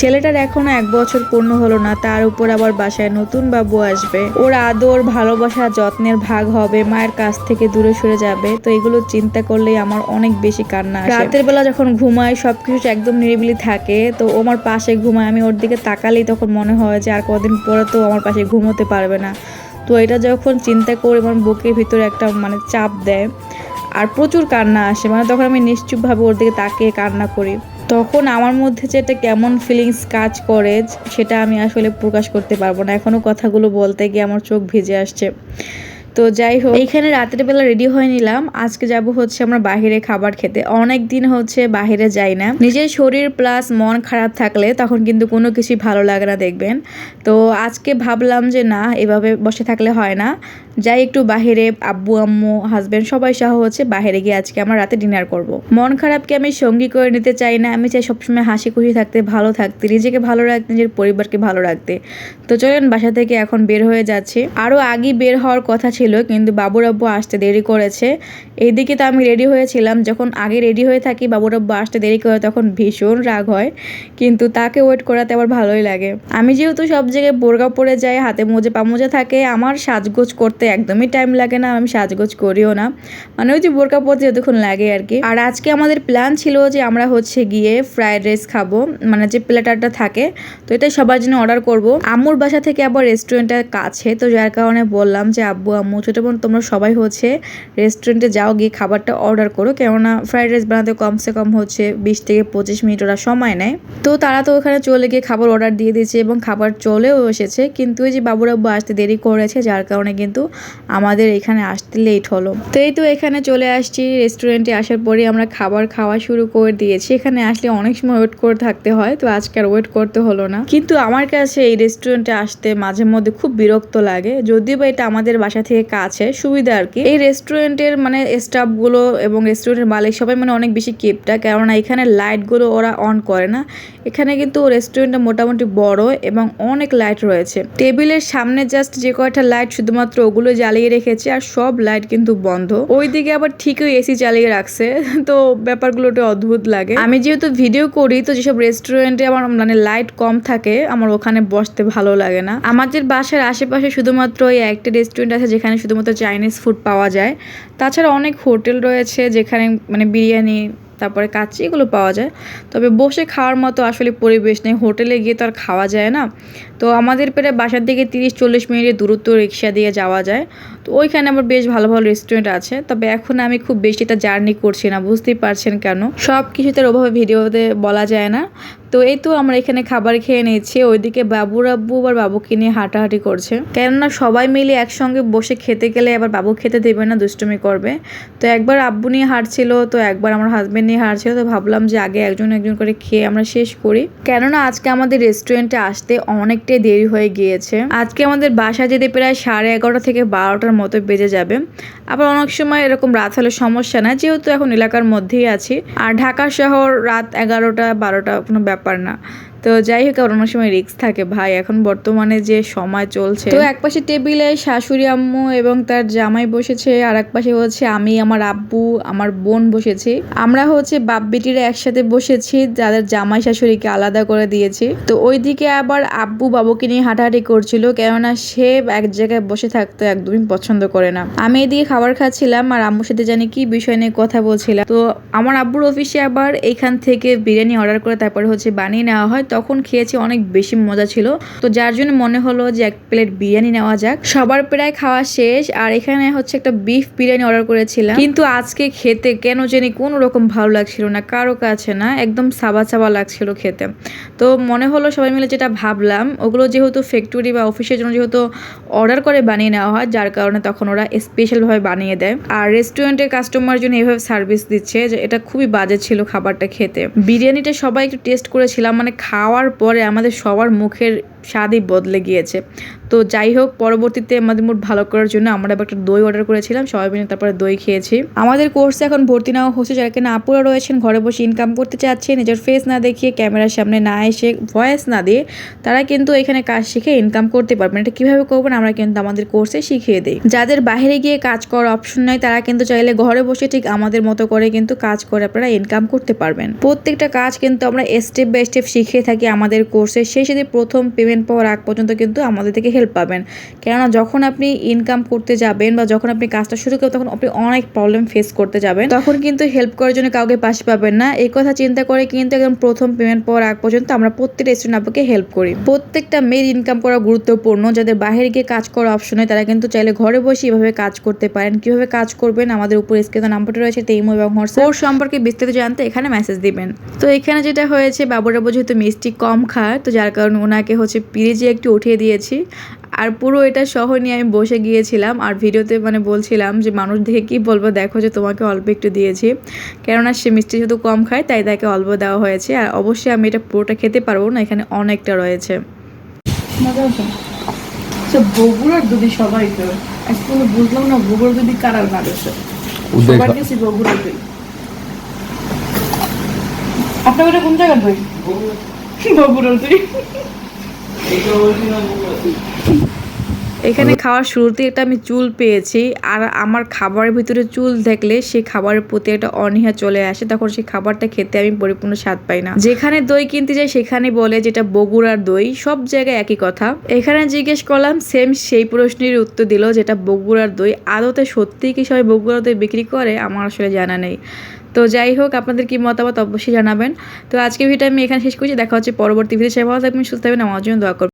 ছেলেটার এখনও এক বছর পূর্ণ হলো না, তার উপর আবার বাসায় নতুন বাবু আসবে। ওর আদর, ভালোবাসা, যত্নের ভাগ হবে, মায়ের কাছ থেকে দূরে সরে যাবে, তো এগুলো চিন্তা করলেই আমার অনেক বেশি কান্না রাতের বেলা যখন ঘুমাই, সবকিছু একদম নিরিবিলি থাকে, তো আমার পাশে ঘুমায়, আমি ওর দিকে তাকালেই তখন মনে হয় যে আর কদিন পরে তো আমার পাশে ঘুমোতে পারবে না। তো এটা যখন চিন্তা করে আমার বুকের ভিতরে একটা মানে চাপ দেয়, আর প্রচুর কান্না আসে মানে তখন আমি নিশ্চুপভাবে ওর দিকে তাকিয়ে কান্না করি। তখন আমার মধ্যে যে একটা কেমন ফিলিংস কাজ করে, সেটা আমি আসলে প্রকাশ করতে পারব না। এখনও কথাগুলো বলতে গিয়ে আমার চোখ ভিজে আসছে। তো যাই হোক, এইখানে রাতের বেলা রেডি হয়ে নিলাম। আজকে যাব হচ্ছে আমরা বাইরে খাবার খেতে। অনেক দিন হচ্ছে বাইরে যাই না। নিজের শরীর প্লাস মন খারাপ থাকলে তখন কিন্তু কোনো কিছুই ভালো লাগে না দেখবেন। তো আজকে ভাবলাম যে না, এভাবে বসে থাকলে হয় না। যাই একটু বাহিরে আব্বু, আম্মু হাজবেন্ড সবাই সহ হচ্ছে বাইরে গিয়ে আজকে আমরা রাতে ডিনার করব। মন খারাপকে আমি সঙ্গী করে নিতে চাই না। আমি চাই সবসময় হাসি খুশি থাকতে, ভালো থাকতে, নিজেকে ভালো রাখতে, নিজের পরিবারকে ভালো রাখতে। তো চলেন বাসা থেকে এখন বের হয়ে যাচ্ছে। আরও আগে বের হওয়ার কথা ছিল কিন্তু বাবুর আব্বু আসতে দেরি করেছে। এইদিকে তো আমি রেডি হয়েছিলাম, যখন আগে রেডি হয়ে থাকি বাবুর আব্বু আসতে দেরি করে তখন ভীষণ রাগ হয়, কিন্তু তাকে ওয়েট করাতে আবার ভালোই লাগে। আমি যেহেতু সব জায়গায় বোরগা পরে যাই, হাতে মোজে পামোজা থাকে, আমার সাজগোজ করতে একদমই টাইম লাগে না, আমি সাজগোজ করিও না। মানে ওই যে বোরকা পরতে যতক্ষণ লাগে আর কি। আর আজকে আমাদের প্ল্যান ছিল যে আমরা হচ্ছে গিয়ে ফ্রায়েড রাইস খাব মানে যে প্লেটারটা থাকে, তো এটা সবার জন্য অর্ডার করব। আম্মুর বাসা থেকে আবার রেস্টুরেন্টের কাছে, তো যার কারণে বললাম যে, আব্বু, আম্মু ছোটো বোন, তোমরা সবাই হচ্ছে রেস্টুরেন্টে যাও, গিয়ে খাবারটা অর্ডার করো। কেননা ফ্রাইড রাইস বানাতে কমসে কম হচ্ছে বিশ থেকে পঁচিশ মিনিট ওরা সময় নেয়। তো তারা তো ওখানে চলে গিয়ে খাবার অর্ডার দিয়ে দিয়েছে এবং খাবার চলেও এসেছে। কিন্তু ওই যে বাবুর আব্বু আসতে দেরি করেছে, যার কারণে কিন্তু আমাদের এখানে আসতে লেট হলো। তো এই তো এখানে চলে আসছি। রেস্টুরেন্টে আসার পরে আমরা খাবার খাওয়া শুরু করে দিয়েছি। এখানে আসলে অনেক সময় ওয়েট করে থাকতে হয়, তো আজকে আর ওয়েট করতে হলো না। কিন্তু আমার কাছে এই রেস্টুরেন্টে আসতে মাঝে মধ্যে খুব বিরক্ত লাগে। যদিও বা এটা আমাদের বাসা থেকে কাছে সুবিধা আর কি। এই রেস্টুরেন্টের মানে স্টাফগুলো এবং রেস্টুরেন্টের মালিক সবাই মানে অনেক বেশি কেপটা কেননা এখানে লাইটগুলো ওরা অন করে না। এখানে কিন্তু রেস্টুরেন্টটা মোটামুটি বড় এবং অনেক লাইট রয়েছে। টেবিলের সামনে জাস্ট যে কয়টা লাইট শুধুমাত্র ওগুলো জ্বালিয়ে রেখেছে আর সব লাইট কিন্তু বন্ধ। ওইদিকে আবার ঠিকই এসি চালিয়ে রাখছে, তো ব্যাপারগুলো একটু অদ্ভুত লাগে। আমি যেহেতু ভিডিও করি, তো যেসব রেস্টুরেন্টে আমার মানে লাইট কম থাকে, আমার ওখানে বসতে ভালো লাগে না। আমাদের বাসার আশেপাশে শুধুমাত্র ওই একটা রেস্টুরেন্ট আছে যেখানে শুধুমাত্র চাইনিজ ফুড পাওয়া যায়। তাছাড়া অনেক হোটেল রয়েছে যেখানে মানে বিরিয়ানি, তারপরে কাচ্চি এগুলো পাওয়া যায়। তবে বসে খাওয়ার মতো আসলে পরিবেশ নেই। হোটেলে গিয়ে তো আর খাওয়া যায় না। তো আমাদের প্রায় বাসার দিকে তিরিশ চল্লিশ মিনিটের দূরত্ব রিক্সা দিয়ে যাওয়া যায়। তো ওইখানে আমার বেশ ভালো ভালো রেস্টুরেন্ট আছে। তবে এখন আমি খুব বেশিটা জার্নি করছি না, বুঝতেই পারছেন কেন? সব কিছুতে ওভাবে ভিডিওতে বলা যায় না। তো এই তো আমরা এখানে খাবার খেয়ে নিচ্ছি, ওইদিকে বাবুর আব্বু আবার বাবুকে নিয়ে হাঁটাহাঁটি করছে। কেননা সবাই মিলে একসঙ্গে বসে খেতে গেলে আবার বাবু খেতে দেবে না, দুষ্টুমি করবে। তো একবার আব্বু নিয়ে হাঁটছিল, তো একবার আমার হাজব্যান্ড নিয়ে হাঁটছিল, তো ভাবলাম যে আগে একজন একজন করে খেয়ে আমরা শেষ করি। কেননা আজকে আমাদের রেস্টুরেন্টে আসতে অনেকটাই দেরি হয়ে গিয়েছে। আজকে আমাদের বাসা যেতে প্রায় সাড়ে এগারোটা থেকে বারোটার মতো বেজে যাবে। আবার অনেক সময় এরকম রাত হলে সমস্যা না যেহেতু এখন এলাকার মধ্যেই আছি। আর ঢাকা শহর রাত এগারোটা, বারোটা কোনো ব্যাপার না। তো যাই হোক অনেক সময় রিস্ক থাকে। ভাই, এখন বর্তমানে যে সময় চলছে। তো এক পাশে টেবিলে শাশুড়ি আম্মু এবং তার জামাই বসেছে, আর এক পাশে হচ্ছে আমি, আমার আব্বু, আমার বোন বসেছি। আমরা হচ্ছে বাপ বেটিরা একসাথে বসেছি, যাদের জামাই শাশুড়িকে আলাদা করে দিয়েছি। তো ওইদিকে আবার আব্বু বাবুকে নিয়ে হাঁটাহাঁটি করছিল, কেননা সে এক জায়গায় বসে থাকতে, একদমই পছন্দ করে না। আমি এদিকে খাবার খাচ্ছিলাম, আর আম্মুর সাথে জানি কি বিষয় নিয়ে কথা বলছিলাম। তো আমার আব্বুর অফিসে আবার এখান থেকে বিরিয়ানি অর্ডার করে তারপরে হচ্ছে বানিয়ে নেওয়া হয়। তখন খেয়েছি অনেক বেশি মজা ছিল। তো যার জন্য মনে হলো যে এক প্লেট বিরিয়ানি নেওয়া যাক। সবার প্রায় খাওয়া শেষ আর এখানে হচ্ছে একটা বিফ বিরিয়ানি অর্ডার করেছিলাম। কিন্তু আজকে খেতে কেন জানি কোনো রকম ভালো লাগছিল না, কারও কাছে না, একদম সাবা চাবা লাগছিল খেতে। তো মনে হলো সবাই মিলে যেটা ভাবলাম, ওগুলো যেহেতু ফ্যাক্টরি বা অফিসের জন্য যেহেতু অর্ডার করে বানিয়ে নেওয়া হয়, যার কারণে তখন ওরা স্পেশালভাবে বানিয়ে দেয়। আর রেস্টুরেন্টের কাস্টমার জন্য এভাবে সার্ভিস দিচ্ছে যে এটা খুবই বাজে ছিল খাবারটা খেতে। বিরিয়ানিটা সবাই একটু টেস্ট করেছিলাম মানে খাওয়ার পরে আমাদের সবার মুখের স্বাদই বদলে গিয়েছে। তো যাই হোক, পরবর্তীতে আমাদের মুড ভালো করার জন্য আমরা একটা দই অর্ডার করেছিলাম। সবাই মিলে তারপরে দই খেয়েছি। আমাদের কোর্সে এখন ভর্তি নেওয়া হচ্ছে। যারা কিনা আপুরা রয়েছেন, ঘরে বসে ইনকাম করতে চাচ্ছে নিজের ফেস না দেখিয়ে ক্যামেরার সামনে না এসে ভয়েস না দিয়ে, তারা কিন্তু এখানে কাজ শিখে ইনকাম করতে পারবেন। এটা কীভাবে করবেন আমরা কিন্তু আমাদের কোর্সে শিখিয়ে দিই। যাদের বাইরে গিয়ে কাজ করার অপশন নাই, তারা কিন্তু চাইলে ঘরে বসে ঠিক আমাদের মতো করে কিন্তু কাজ করে আপনারা ইনকাম করতে পারবেন। প্রত্যেকটা কাজ কিন্তু আমরা স্টেপ বাই স্টেপ শিখিয়ে থাকি আমাদের কোর্সে সেই সাথে প্রথম পেমেন্ট পাওয়ার আগ পর্যন্ত কিন্তু আমাদের থেকে হেল্প পাবেন। কেননা যখন আপনি ইনকাম করতে যাবেন বা যখন আপনি কাজটা শুরু করবেন, তখন আপনি অনেক প্রবলেম ফেস করতে যাবেন। তখন কিন্তু হেল্প করার জন্য কাউকে পাশে পাবেন না। এই কথা চিন্তা করে কিন্তু একদম প্রথম পেমেন্ট পাওয়ার আগ পর্যন্ত আমরা প্রত্যেকটা স্টুডেন্ট আপনাকে হেল্প করি। প্রত্যেকটা মেয়ের ইনকাম করা গুরুত্বপূর্ণ। যাদের বাইরে গিয়ে কাজ করার অপশন হয় তারা কিন্তু চাইলে ঘরে বসে এভাবে কাজ করতে পারেন। কীভাবে কাজ করবেন? আমাদের উপর স্ক্রিনে নাম্বারটা রয়েছে তেইমো এবং হোয়াটসঅ্যাপ ওর সম্পর্কে বিস্তারিত জানতে এখানে মেসেজ দিবেন। তো এখানে যেটা হয়েছে, বাবুরা যেহেতু মিষ্টি কম খায়, তো যার কারণে ওনাকে হচ্ছে পিরিজে একটু উঠিয়ে দিয়েছি। আর পুরো এটা সহ নিয়ে আমি বসে গিয়েছিলাম আর ভিডিওতে মানে বলছিলাম যে মানুষ দেখে কি বলব দেখো যে তোমাকে অল্প একটু দিয়েছি। কেননা সে মিষ্টি যেহেতু কম খায় তাই তাকে অল্প দেওয়া হয়েছে। আর অবশ্যই আমি এটা পুরোটা খেতে পারব না এখানে অনেকটা রয়েছে। সে বগুড়ার যদি সবাই তো বুঝলাম না বগুড়া যদি কারা না সবার কাছে বগুড়া দই। আপনার ওটা কোন জায়গার দই বগুড়ার দই। Ellos últimos así. এখানে খাওয়ার শুরুতে এটা আমি চুল পেয়েছি আর আমার খাবারের ভিতরে চুল দেখলে সেই খাবারের প্রতি একটা অনীহা চলে আসে তখন সেই খাবারটা খেতে আমি পরিপূর্ণ স্বাদ পাই না। যেখানে দই কিনতে যাই সেখানে বলে যেটা বগুড়ার দই সব জায়গায় একই কথা। এখানে জিজ্ঞেস করলাম সেম সেই প্রশ্নের উত্তর দিল যেটা বগুড়ার দই। আদতে সত্যিই কি সবাই বগুড়ার দই বিক্রি করে? আমার আসলে জানা নেই। তো যাই হোক আপনাদের কি মতামত অবশ্যই জানাবেন। তো আজকে ভিডিও আমি এখানে শেষ করছি দেখা হচ্ছে পরবর্তী ভিডিও সবাই ভালো থাকবেন সুস্থ থাকবেন আমার জন্য দোয়া করবেন।